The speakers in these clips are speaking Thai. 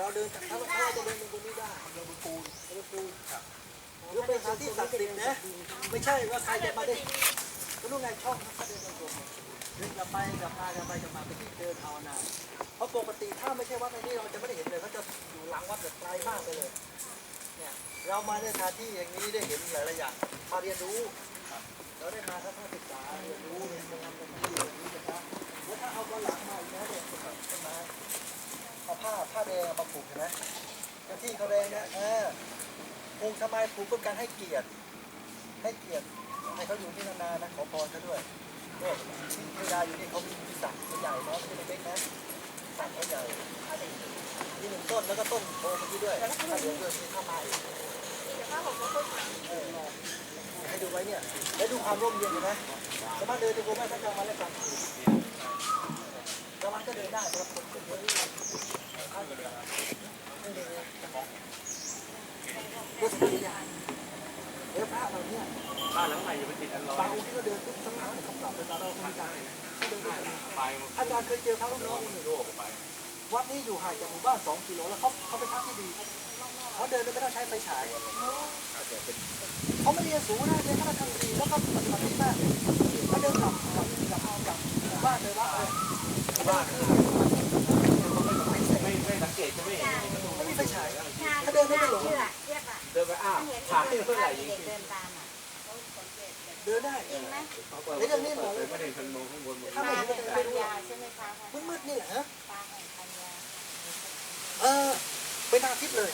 เราเดินจากถ้าเราถ้าจะเดินบนนี้ได้เราบนปูนเราบนปูนหรือเป็นสถานที่ศักดิ์สิทธิ์นะ ไม่ใช่ว่าใครจะมาได้ก็รู้ไงช่องเขาเดินตรงๆเดินกลับไปกลับมากลับไปกลับมาไปที่เดินภาวนาเพราะปกติถ้าไม่ใช่วัดในนี้เราจะไม่ได้เห็นเลยเขาจะอยู่หลังวัดแบบไกลมากไปเลย เนี่ยเรามาในสถานที่อย่างนี้ได้เห็นหลายๆอย่างมาเรียนรู้เราได้มาทัศนศึกษาเรียนรู้เรีย ผ้าผ้าแดงมาผูกเห็นไหมเป็นที่เขาแดงนะเออผูกทำไมผูกเพื่อการให้เกียรติ ให้เกียรติให้เขาอยู่ที่นานๆนะขอพรเขาด้วยพวกที่เวลาอยู่นี่เขามีสักเขาใหญ่เนาะไม่เล็กนะสักเขาใหญ่นี่หนึ่งต้นแล้วก็ต้นโพเมื่อกี้ด้วยถ้าเหลือด้วยมีข้าวไม้ให้ดูไว้เนี่ยแล้วดูความร่มเย็นเห็นไหมสามารถเดินดูได้ทั้งกลางวันและกลางคืนกลางวันก็เดินได้แต่ว่าคนก็เยอะข้างเดียวไม่ดีเลยรู้สึกดีอย่างเดี๋ยวพระเราเนี่ย บ้านหลังใหม่อยู่เป็นติดอันร้อบางองค์ที่เราเดินทุกสักครั้งเขากลับไปตาเราคุยกันเขาเดินด้วยกันไปอาจารย์เคยเจอพระลูกน้องคนหนึ่งโลกไปวัดนี้อยู่ห่างจากหมู่บ้าน2กิโลแล้วเขาเขาเป็นพระที่ดีเขาเดินโดยไม่ต้องใช้ไฟฉายเขาไม่เรียนสูงนะเรียนแค่ทำดีแล้วก็ปฏิบัติดีมากเขาเดินกลับกลับกลับกลับหมู่บ้านเลยวัดเลยบ้านคือไม่ไม่สังเกตจะไม่เห็นไม่มีไฟฉายเขาเดินไม่ได้หลงเชือกเชือกอะเดินไปอ้าวเห็นถ่ายเท่าไหร่เด็ยิงกเดินตามอะ เดินได้จริงไหมในเรื่องนี้หมดไม่ได้ทันมองข้างบนหมดถ้าไม่ตาเห็นก็แห่งจะปัไม่ญรู้ญาใช่ไหมคะมืดๆนี่แหละฮะตาแห่งปัญญาเออเป็นทางทิศเลย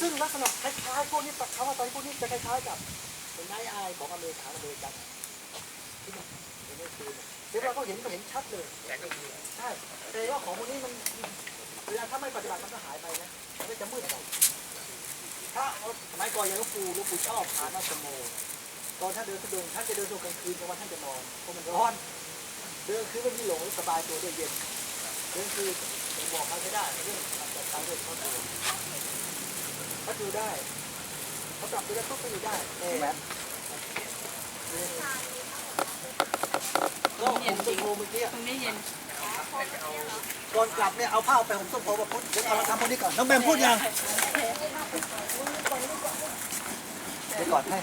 ซึ่งลักษณะคล้ายๆพวกนี้เขาว่าตอนนี้พวกนี้จะคล้ายๆกับเป็นนายอายของอเมริกาอเมริกันที่มันเห็นในคืนเดี๋ยวเราก็เห็นก็เห็นชัดเลยแต่ก็คือใช่แต่ว่าของพวกนี้มันเวลาถ้าไม่ปฏิบัติมันก็หายไปนะมันก็จะมืดไป ถ้าเอาสมัยก่อนอย่างหลูกปู่หลูกปู่ชอบหานาสโม ตอนท่านเดินทุดงค์ท่านจะเดินทุกกลางคืนกลางวันท่านจะนอนเพราะมันร้อน เดินคือไม่มีหลงสบายตัวด้วยเย็นเดินคือบอกใครไม่ได้เรื่องจัดการเรื่องเขาตัวเขาดูได้เขาปรับตัวได้ปุ๊บก็อยู่ได้เห็นไหมก็ผมต้นโพเมื่อกี้ตรงนี้เย็นก่อนกลับเนี่ยเอาผ้าไปผมต้นโพมาพุทธเดี๋ยวเอามาทำพวกนี้ก่อนน้องแบมพูดยัง ไปก่อนให้